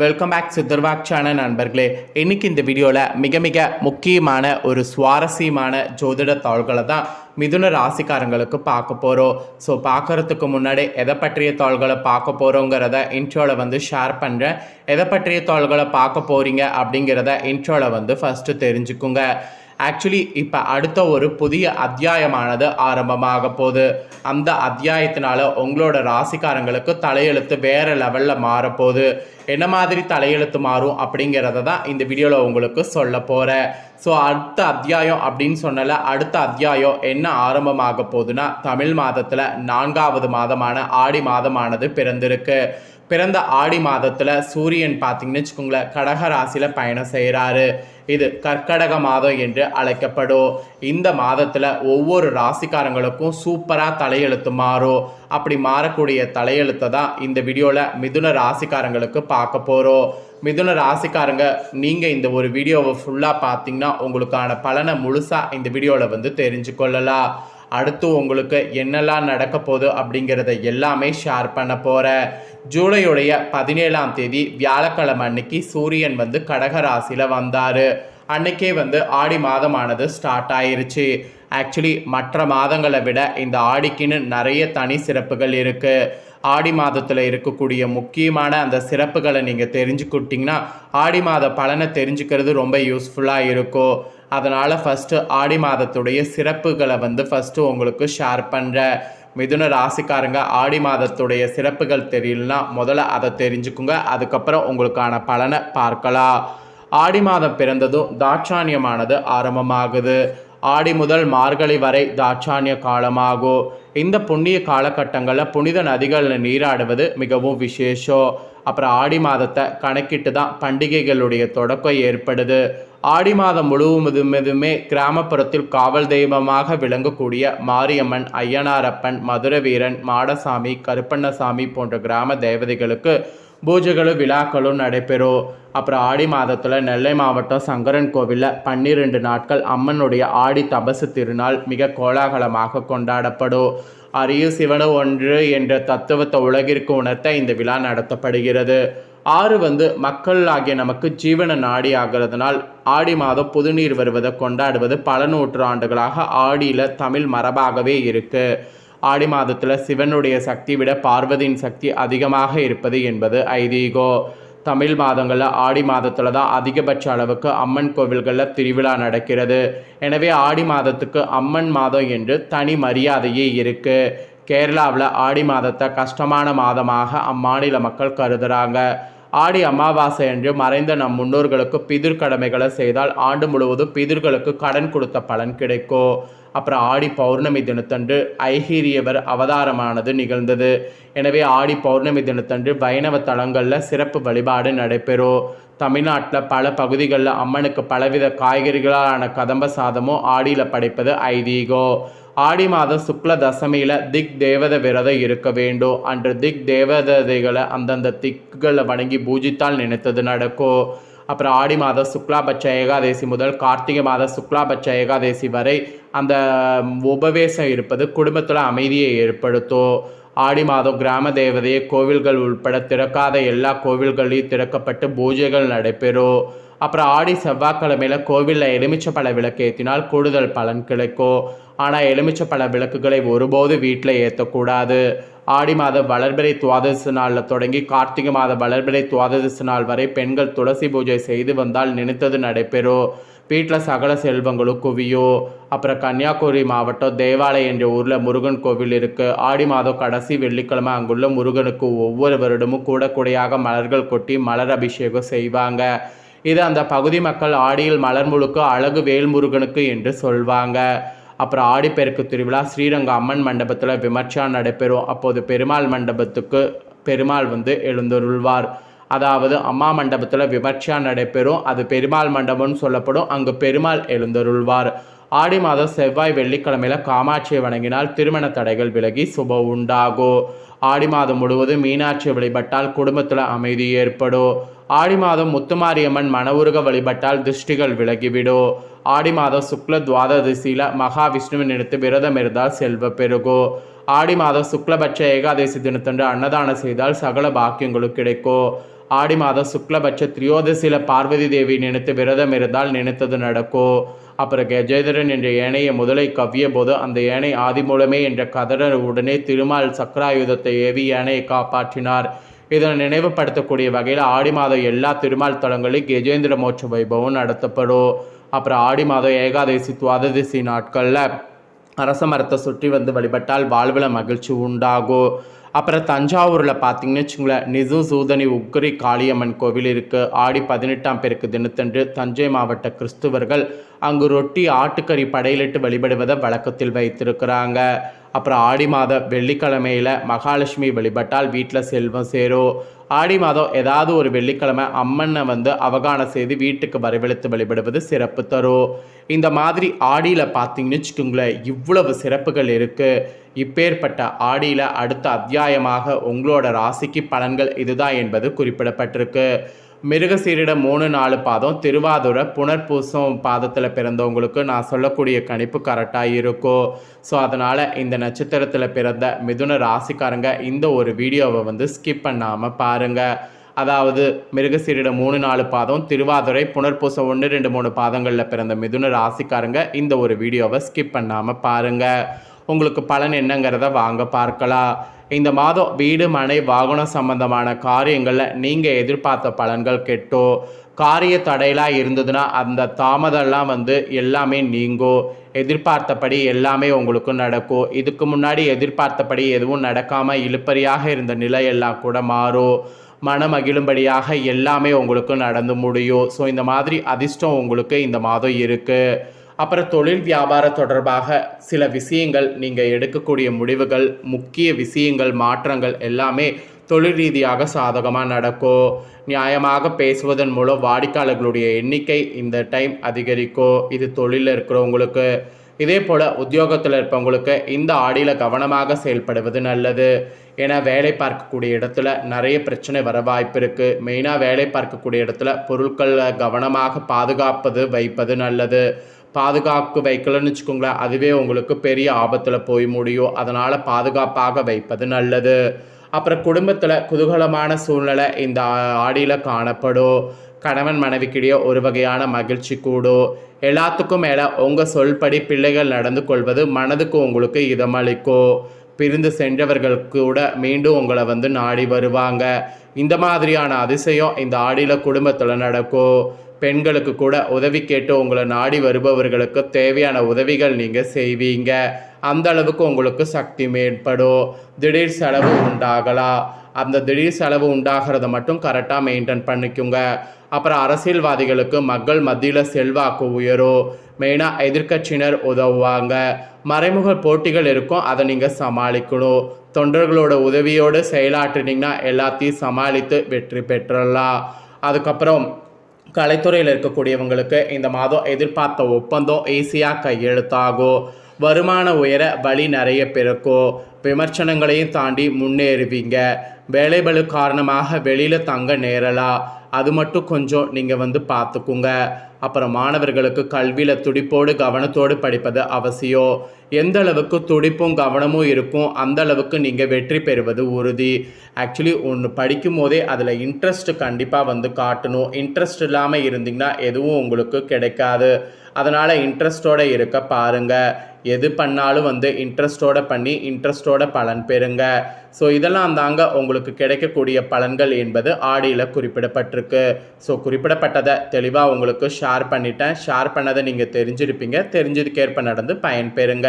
welcome back Siddharvak channel நண்பர்களே. இன்றைக்கி இந்த வீடியோவில் மிக மிக முக்கியமான ஒரு சுவாரஸ்யமான ஜோதிட தாள்களை தான் மிதுன ராசிக்காரங்களுக்கு பார்க்க போகிறோம் ஸோ பார்க்கறதுக்கு முன்னாடி எதை பற்றிய தாள்களை பார்க்க போகிறோங்கிறத இன்ட்ரோவில் வந்து ஷேர் பண்ணுறேன் எதை பற்றிய தாள்களை பார்க்க போகிறீங்க அப்படிங்கிறத இன்ட்ரோவில் வந்து ஃபஸ்ட்டு தெரிஞ்சுக்குங்க. ஆக்சுவலி இப்போ அடுத்த ஒரு புதிய அத்தியாயமானது ஆரம்பமாக போகுது. அந்த அத்தியாயத்தினால உங்களோட ராசிக்காரங்களுக்கு தலையெழுத்து வேறு லெவலில் மாறப்போகுது என்ன மாதிரி தலையெழுத்து மாறும் அப்படிங்கிறத தான் இந்த வீடியோவில் உங்களுக்கு சொல்ல போகிறேன் ஸோ அடுத்த அத்தியாயம் அப்படின்னு சொன்னல அடுத்த அத்தியாயம் என்ன ஆரம்பமாக போகுதுன்னா தமிழ் மாதத்தில் நான்காவது மாதமான ஆடி மாதமானது பிறந்திருக்கு. பிறந்த ஆடி மாதத்தில் சூரியன் பார்த்தீங்கன்னு வச்சுக்கோங்களேன் கடக ராசியில் பயணம் செய்கிறாரு இது கர்க்கடக மாதம் என்று அழைக்கப்படும். இந்த மாதத்தில் ஒவ்வொரு ராசிக்காரங்களுக்கும் சூப்பராக தலையெழுத்து மாறும். அப்படி மாறக்கூடிய தலையெழுத்தை தான் இந்த வீடியோவில் மிதுன ராசிக்காரங்களுக்கு பார்க்க போகிறோம் மிதுன ராசிக்காரங்க நீங்கள் இந்த ஒரு வீடியோவை ஃபுல்லாக பார்த்தீங்கன்னா உங்களுக்கான பலனை முழுசாக இந்த வீடியோவில் வந்து தெரிஞ்சு கொள்ளலாம் அடுத்து உங்களுக்கு என்னெல்லாம் நடக்க போகுது அப்படிங்கிறத எல்லாமே ஷேர் பண்ண போகிறேன் ஜூலையுடைய பதினேழாம் தேதி வியாழக்கிழமை அன்னைக்கு சூரியன் வந்து கடக ராசியில் வந்தார். அன்னைக்கே வந்து ஆடி மாதமானது ஸ்டார்ட் ஆயிருச்சு. ஆக்சுவலி மற்ற மாதங்களை விட இந்த ஆடிக்குன்னு நிறைய தனி சிறப்புகள் இருக்குது ஆடி மாதத்தில் இருக்கக்கூடிய முக்கியமான அந்த சிறப்புகளை நீங்கள் தெரிஞ்சுக்கிட்டிங்கன்னா ஆடி மாத பலனை தெரிஞ்சுக்கிறது ரொம்ப யூஸ்ஃபுல்லாக இருக்கும். அதனால் ஃபஸ்ட்டு ஆடி மாதத்துடைய சிறப்புகளை வந்து ஃபஸ்ட்டு உங்களுக்கு ஷேர் பண்ணுறேன் மிதுன ராசிக்காரங்க ஆடி மாதத்துடைய சிறப்புகள் தெரியலனா முதல்ல அதை தெரிஞ்சுக்குங்க. அதுக்கப்புறம் உங்களுக்கான பலனை பார்க்கலாம். ஆடி மாதம் பிறந்ததும் தாட்சாணியமானது ஆரம்பமாகுது. ஆடி முதல் மார்கழி வரை தாட்சானிய காலமாகும் இந்த புண்ணிய காலகட்டங்களில் புனித நதிகளில் நீராடுவது மிகவும் விசேஷம். அப்புறம் ஆடி மாதத்தை கணக்கிட்டு தான் பண்டிகைகளுடைய தொடக்கம் ஏற்படுது. ஆடி மாதம் முழுவதுமே கிராமப்புறத்தில் காவல் தெய்வமாக விளங்கக்கூடிய மாரியம்மன் ஐயனாரப்பன் மதுரவீரன் மாடசாமி கருப்பண்ணசாமி போன்ற கிராம தேவதைகளுக்கு பூஜைகளும் விழாக்களும் நடைபெறும். அப்புறம் ஆடி மாதத்தில் நெல்லை மாவட்டம் சங்கரன் கோவிலில் பன்னிரெண்டு நாட்கள் அம்மனுடைய ஆடி தபசு திருநாள் மிக கோலாகலமாக கொண்டாடப்படும். அரிய சிவனு ஒன்று என்ற தத்துவத்தை உலகிற்கு உணர்த்த இந்த விழா நடத்தப்படுகிறது. ஆறு வந்து மக்கள் ஆகிய நமக்கு ஜீவன நாடி ஆகிறதுனால் ஆடி மாதம் புதுநீர் வருவதை கொண்டாடுவது பல நூற்றாண்டுகளாக ஆடியில் தமிழ் மரபாகவே இருக்குது ஆடி மாதத்தில் சிவனுடைய சக்தி விட பார்வதியின் சக்தி அதிகமாக இருப்பது என்பது ஐதீகோ. தமிழ் மாதங்களில் ஆடி மாதத்தில் தான் அதிகபட்ச அளவுக்கு அம்மன் கோவில்களில் திருவிழா நடக்கிறது. எனவே ஆடி மாதத்துக்கு அம்மன் மாதம் என்று தனி மரியாதையே இருக்குது கேரளாவில் ஆடி மாதத்தை கஷ்டமான மாதமாக அம்மாநில மக்கள் கருதுகிறாங்க ஆடி அமாவாசை அன்று மறைந்த நம் முன்னோர்களுக்கு பிதிர் கடமைகளை செய்தால் ஆண்டு முழுவதும் பிதிர்களுக்கு கடன் கொடுத்த பலன் கிடைக்கும். அப்புறம் ஆடி பௌர்ணமி தினத்தன்று ஐஹீரியவர் அவதாரமானது நிகழ்ந்தது. எனவே ஆடி பௌர்ணமி தினத்தன்று வைணவ தலங்களில் சிறப்பு வழிபாடு நடைபெறும். தமிழ்நாட்டில் பல பகுதிகளில் அம்மனுக்கு பலவித காய்கறிகளான கதம்ப சாதமும் ஆடியில் படைப்பது ஐதீகம் ஆடி மாதம் சுக்ல தசமியில் திக் தேவத விரதம் இருக்க வேண்டும். அன்று திக் தேவதைகளை அந்தந்த திக்குகளை வணங்கி பூஜித்தால் நினைத்தது நடக்கும். அப்புறம் ஆடி மாதம் சுக்லாபட்ச ஏகாதேசி முதல் கார்த்திகை மாத சுக்லாபட்ச ஏகாதேசி வரை அந்த உபவேசம் இருப்பது குடும்பத்தில் அமைதியை ஏற்படுத்தும். ஆடி மாதம் கிராம தேவதையை கோவில்கள் உள்பட திறக்காத எல்லா கோவில்களையும் திறக்கப்பட்டு பூஜைகள் நடைபெறும். அப்புறம் ஆடி செவ்வாய்க்கிழமையில் கோவிலில் எலுமிச்சப்பழ விளக்கு ஏற்றினால் கூடுதல் பலன் கிடைக்கும். ஆனால் எலுமிச்சப்பழ விளக்குகளை ஒருபோது வீட்டில் ஏற்றக்கூடாது ஆடி மாத வளர்பிறை துவாதசி நாளில் தொடங்கி கார்த்திகை மாத வளர்பிறை துவாதசி நாள் வரை பெண்கள் துளசி பூஜை செய்து வந்தால் நினைத்தது நடைபெறும். வீட்டில் சகல செல்வங்களும் குவியும். அப்புறம் கன்னியாகுமரி மாவட்டம் தேவாலயம் என்ற ஊரில் முருகன் கோவில் இருக்குது ஆடி மாதம் கடைசி வெள்ளிக்கிழமை அங்குள்ள முருகனுக்கு ஒவ்வொரு வருடமும் கூட கூடையாக மலர்கள் கொட்டி மலர் அபிஷேகம் செய்வாங்க. இது அந்த பகுதி மக்கள் ஆடியில் மலர் முழுக்க அழகு வேல்முருகனுக்கு என்று சொல்வாங்க. அப்புறம் ஆடிப்பெருக்கு திருவிழா ஸ்ரீரங்கம் அம்மன் மண்டபத்தில் விமர்சனம் நடைபெறும். அப்போது பெருமாள் மண்டபத்துக்கு பெருமாள் வந்து எழுந்தருள்வார். அதாவது அம்மா மண்டபத்தில் விமர்சையாக நடைபெறும். அது பெருமாள் மண்டபம்னு சொல்லப்படும். அங்கு பெருமாள் எழுந்தருள்வார். ஆடி மாதம் செவ்வாய் வெள்ளிக்கிழமையில காமாட்சியை வணங்கினால் திருமண தடைகள் விலகி சுப உண்டாகும். ஆடி மாதம் முழுவதும் மீனாட்சி வழிபட்டால் குடும்பத்தில் அமைதி ஏற்படும். ஆடி மாதம் முத்துமாரியம்மன் மனவுருக வழிபட்டால் திருஷ்டிகள் விலகிவிடும். ஆடி மாதம் சுக்ல துவாதசியில் மகாவிஷ்ணுவின் எடுத்து விரதம் இருந்தால் செல்வ பெருகும். ஆடி மாதம் சுக்லபட்ச ஏகாதசி தினத்தன்று அன்னதானம் செய்தால் சகல பாக்கியங்களும் கிடைக்கும். ஆடி மாதம் சுக்லபட்ச திரியோதசியில் பார்வதி தேவி நினைத்து விரதம் இருந்தால் நினைத்தது நடக்கும் அப்புறம் கஜேந்திரன் என்ற ஏனைய முதலை கவ்விய போது அந்த ஏனை ஆதி மூலமே என்ற கதடர் உடனே திருமால் சக்கராயுதத்தை ஏவி ஏனையை காப்பாற்றினார். இதனை நினைவுபடுத்தக்கூடிய வகையில் ஆடி மாதம் எல்லா திருமால் தலங்களில் கஜேந்திர மோட்ச வைபவம் நடத்தப்படும். அப்புறம் ஆடி மாதம் ஏகாதசி துவாதசி நாட்களில் அரச மரத்தை சுற்றி வந்து வழிபட்டால் வாழ்வில் மகிழ்ச்சி உண்டாகும். அப்புறம் தஞ்சாவூரில் பார்த்தீங்கன்னு வச்சுங்களேன் நிசு சூதனி உக்ரி காளியம்மன் கோவில் இருக்குது ஆடி பதினெட்டாம் பெருக்கு தினத்தன்று தஞ்சை மாவட்ட கிறிஸ்துவர்கள் அங்கு ரொட்டி ஆட்டுக்கறி படையிலிட்டு வழிபடுவதை வழக்கத்தில் வைத்திருக்கிறாங்க. அப்புறம் ஆடி மாத வெள்ளிக்கிழமையில் மகாலட்சுமி வழிபட்டால் வீட்டில் செல்வம் சேரும். ஆடி மாதம் ஏதாவது ஒரு வெள்ளிக்கிழமை அம்மனை வந்து அவகானம் செய்து வீட்டுக்கு வரவழைத்து வழிபடுவது சிறப்பு தரும். இந்த மாதிரி ஆடியில் பார்த்தீங்கன்னு வச்சுக்கோங்களேன் இவ்வளவு சிறப்புகள் இருக்குது இப்பேற்பட்ட ஆடியில் அடுத்த அத்தியாயமாக உங்களோட ராசிக்கு பலன்கள் இதுதான் என்பது குறிப்பிடப்பட்டிருக்கு. மிருகசீரிட மூணு நாலு பாதம். திருவாதுரை புனர்பூசம் பாதத்தில் பிறந்தவங்களுக்கு நான் சொல்லக்கூடிய கணிப்பு கரெக்டாக இருக்கும் ஸோ அதனால் இந்த நட்சத்திரத்தில் பிறந்த மிதுன ராசிக்காரங்க இந்த ஒரு வீடியோவை வந்து ஸ்கிப் பண்ணாமல் பாருங்கள் அதாவது மிருகசீரிட மூணு நாலு பாதம் திருவாதுரை புனர்பூசம் ஒன்று ரெண்டு மூணு பாதங்களில் பிறந்த மிதுன ராசிக்காரங்க இந்த ஒரு வீடியோவை ஸ்கிப் பண்ணாமல் பாருங்கள் உங்களுக்கு பலன் என்னங்கிறத வாங்க பார்க்கலாம். இந்த மாதம் வீடு மனை வாகனம் சம்பந்தமான காரியங்களில் நீங்கள் எதிர்பார்த்த பலன்கள் கெட்டோ காரிய தடையெல்லாம் இருந்ததுன்னா அந்த தாமதம்லாம் வந்து எல்லாமே நீங்கும் எதிர்பார்த்தபடி எல்லாமே உங்களுக்கு நடக்கும் இதுக்கு முன்னாடி எதிர்பார்த்தபடி எதுவும் நடக்காமல் இழுப்பறியாக இருந்த நிலையெல்லாம் கூட மாறும் மனமகிழும்படியாக எல்லாமே உங்களுக்கு நடந்து முடியும் ஸோ இந்த மாதிரி அதிர்ஷ்டம் உங்களுக்கு இந்த மாதம் இருக்குது அப்புறம் தொழில் வியாபாரம் தொடர்பாக சில விஷயங்கள் நீங்கள் எடுக்கக்கூடிய முடிவுகள் முக்கிய விஷயங்கள் மாற்றங்கள் எல்லாமே தொழில் ரீதியாக சாதகமாக நடக்கும் நியாயமாக பேசுவதன் மூலம் வாடிக்கையாளர்களுடைய எண்ணிக்கை இந்த டைம் அதிகரிக்கும் இது தொழிலில் இருக்கிறவங்களுக்கு இதே போல் உத்தியோகத்தில் இருப்பவங்களுக்கு இந்த ஆடியில் கவனமாக செயல்படுவது நல்லது. ஏன்னா வேலை பார்க்கக்கூடிய இடத்துல நிறைய பிரச்சனை வர வாய்ப்பு இருக்குது மெயினாக வேலை பார்க்கக்கூடிய இடத்துல பொருட்களை கவனமாக பாதுகாப்பது வைப்பது நல்லது. பாதுகாப்பு வைக்கலன்னு வச்சுக்கோங்களேன் அதுவே உங்களுக்கு பெரிய ஆபத்தில் போய் முடியும். அதனால் பாதுகாப்பாக வைப்பது நல்லது. அப்புறம் குடும்பத்தில் குதூகலமான சூழ்நிலை இந்த ஆடியில் காணப்படும். கணவன் மனைவிக்கிடையே ஒரு வகையான மகிழ்ச்சி கூடும். எல்லாத்துக்கும் மேலே உங்கள் சொல்படி பிள்ளைகள் நடந்து கொள்வது மனதுக்கு உங்களுக்கு இதமளிக்கும். பிரிந்து சென்றவர்கள் கூட மீண்டும் உங்களை வந்து நாடி வருவாங்க. இந்த மாதிரியான அதிசயம் இந்த ஆடியில் குடும்பத்தில் நடக்கும். பெண்களுக்கு கூட உதவி கேட்டு உங்களை நாடி வருபவர்களுக்கு தேவையான உதவிகள் நீங்கள் செய்வீங்க. அந்த அளவுக்கு உங்களுக்கு சக்தி மேற்படும் திடீர் செலவு உண்டாகலாம். அந்த திடீர் செலவு உண்டாகிறத மட்டும் கரெக்டாக மெயின்டைன் பண்ணிக்குங்க. அப்புறம் அரசியல்வாதிகளுக்கு மக்கள் மத்தியில் செல்வாக்கு உயரும். மெயினாக எதிர்க்கட்சியினர் உதவுவாங்க. மறைமுக போட்டிகள் இருக்கும் அதை நீங்கள் சமாளிக்கணும். தொண்டர்களோட உதவியோடு செயலாற்றினீங்கன்னா எல்லாத்தையும் சமாளித்து வெற்றி பெற்றலாம் அதுக்கப்புறம் கலைத்துறையில் இருக்கக்கூடியவங்களுக்கு இந்த மாதம் எதிர்பார்த்த ஒப்பந்தம் ஈஸியாக கையெழுத்தாகும். வருமான உயர வழி நிறைய பிறக்கும். விமர்சனங்களையும் தாண்டி முன்னேறுவீங்க. வேலைபளு காரணமாக வெளியில் தங்க நேரலாம் அது மட்டும் கொஞ்சம் நீங்கள் வந்து பார்த்துக்குங்க அப்புறம் மாணவர்களுக்கு கல்வியில் துடிப்போடு கவனத்தோடு படிப்பது அவசியம். எந்த அளவுக்கு துடிப்பும் கவனமும் இருக்கும் அந்த அளவுக்கு நீங்கள் வெற்றி பெறுவது உறுதி. ஆக்சுவலி ஒன்று படிக்கும் போதே அதில் இன்ட்ரெஸ்ட் கண்டிப்பாக வந்து காட்டணும். இன்ட்ரெஸ்ட் இல்லாமல் இருந்தீங்கன்னா எதுவும் உங்களுக்கு கிடைக்காது. அதனால் இன்ட்ரெஸ்டோடு இருக்க பாருங்கள் எது பண்ணாலும் வந்து இன்ட்ரெஸ்டோட பண்ணி இன்ட்ரெஸ்டோட பலன் பெறுங்க. ஸோ இதெல்லாம் தாங்க உங்களுக்கு கிடைக்கக்கூடிய பலன்கள் என்பது ஆடியில் குறிப்பிடப்பட்டிருக்கு. ஸோ குறிப்பிடப்பட்டதை தெளிவாக உங்களுக்கு ஷேர் பண்ணிட்டேன். ஷேர் பண்ணதை நீங்கள் தெரிஞ்சிருப்பீங்க. தெரிஞ்சதுக்கேற்ப நடந்து பயன் பெறுங்க.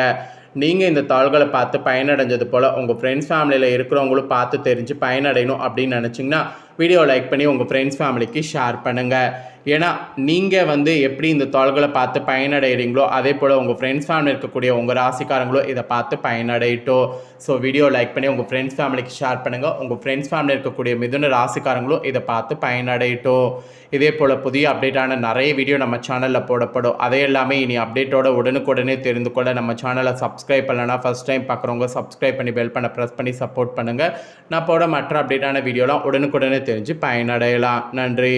நீங்கள் இந்த தாள்களை பார்த்து பயனடைஞ்சது போல் உங்கள் ஃப்ரெண்ட்ஸ் ஃபேமிலியில் இருக்கிறவங்களும் பார்த்து தெரிஞ்சு பயனடையணும் அப்படின்னு நினச்சிங்கன்னா வீடியோ லைக் பண்ணி உங்கள் ஃப்ரெண்ட்ஸ் ஃபேமிலிக்கு ஷேர் பண்ணுங்கள் ஏன்னா நீங்கள் வந்து எப்படி இந்த தாள்களை பார்த்து பயனடைகிறீங்களோ அதே போல் உங்கள் ஃப்ரெண்ட்ஸ் ஃபேமிலி இருக்கக்கூடிய உங்கள் ராசிக்காரங்களும் இதை பார்த்து பயனடையட்டும். ஸோ வீடியோ லைக் பண்ணி உங்கள் ஃப்ரெண்ட்ஸ் ஃபேமிலிக்கு ஷேர் பண்ணுங்கள் உங்கள் ஃப்ரெண்ட்ஸ் ஃபேமிலி இருக்கக்கூடிய மிதுன ராசிக்காரங்களும் இதை பார்த்து பயனடையட்டும். இதே போல் புதிய அப்டேட்டான நிறைய வீடியோ நம்ம சேனலில் போடப்படும். அதே எல்லாமே இனி அப்டேட்டோட உடனுக்குடனே தெரிந்து கொள்ள நம்ம சேனலை சப்ஸ்கிரைப் பண்ணலன்னா ஃபஸ்ட் டைம் பார்க்குறவங்க சப்ஸ்கிரைப் பண்ணி பெல் பண்ண ப்ரெஸ் பண்ணி சப்போர்ட் பண்ணுங்கள் நான் போட மற்ற அப்டேட்டான வீடியோலாம் உடனுக்குடனே தெரிஞ்சு பயனடையலாம். நன்றி.